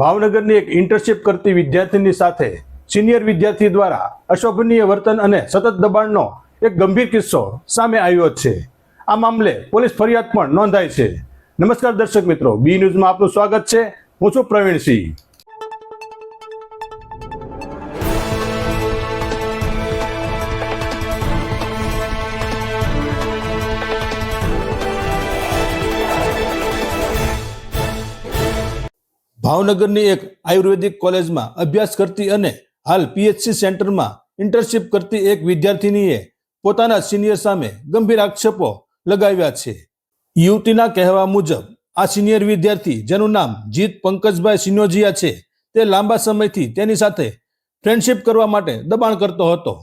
ભાવનગરની એક ઇન્ટર્નશીપ કરતી વિદ્યાર્થીની સાથે સિનિયર વિદ્યાર્થી દ્વારા અશોભનીય વર્તન અને સતત દબાણનો એક ગંભીર કિસ્સો સામે આવ્યો છે. આ મામલે પોલીસ ફરિયાદ પણ નોંધાઈ છે. નમસ્કાર દર્શક મિત્રો, બી ન્યૂઝમાં આપનું સ્વાગત છે. હું છું પ્રવીણસિંહ. ભાવનગરની એક આયુર્વેદિક કોલેજમાં અભ્યાસ કરતી અને હાલ પીએચસી સેન્ટરમાં ઇન્ટર્નશીપ કરતી એક વિદ્યાર્થિનીએ પોતાના સિનિયર સામે ગંભીર આક્ષેપો લગાવ્યા છે. યુવતીના કહેવા મુજબ, આ સિનિયર વિદ્યાર્થી, જેનું નામ જીત પંકજભાઈ સિનોજિયા છે, તે લાંબા સમયથી તેની સાથે ફ્રેન્ડશિપ કરવા માટે દબાણ કરતો હતો.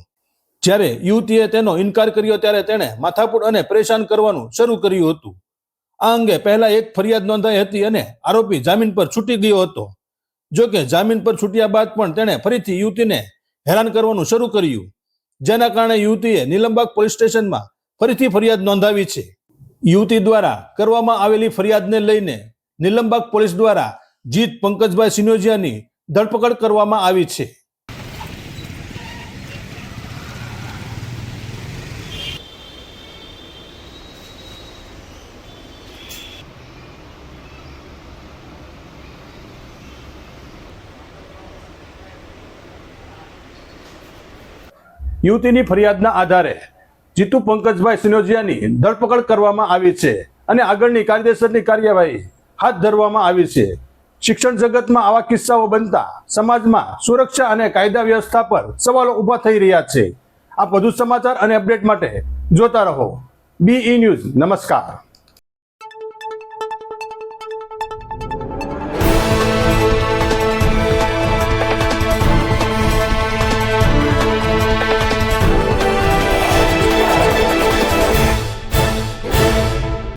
જ્યારે યુવતીએ તેનો ઇનકાર કર્યો, ત્યારે તેણે માથાકૂટ અને પરેશાન કરવાનું શરૂ કર્યું હતું. આ અંગે પહેલા એક ફરિયાદ નોંધાઈ હતી અને આરોપી જામીન પર છૂટી ગયો હતો. જો કે જામીન પર છૂટ્યા બાદ પણ તેણે ફરીથી યુવતીને હેરાન કરવાનું શરૂ કર્યું. જેના કારણે યુવતીએ નીલમબાગ પોલીસ સ્ટેશનમાં ફરીથી ફરિયાદ નોંધાવી છે. યુવતી દ્વારા કરવામાં આવેલી ફરિયાદને લઈને નીલમબાગ પોલીસ દ્વારા જીત પંકજભાઈ સિનોજિયાની ધરપકડ કરવામાં આવી છે. યુવતીની ફરિયાદના આધારે જીતુ પંકજભાઈ સિનોજિયાની ધરપકડ કરવામાં આવી છે અને આગળની કાયદેસરની કાર્યવાહી હાથ ધરવામાં આવી છે. શિક્ષણ જગતમાં આવા કિસ્સાઓ બનતા સમાજમાં સુરક્ષા અને કાયદા વ્યવસ્થા પર સવાલો ઊભા થઈ રહ્યા છે. આ વધુ સમાચાર અને અપડેટ માટે જોતા રહો. બી ઈ ન્યૂઝ નમસ્કાર.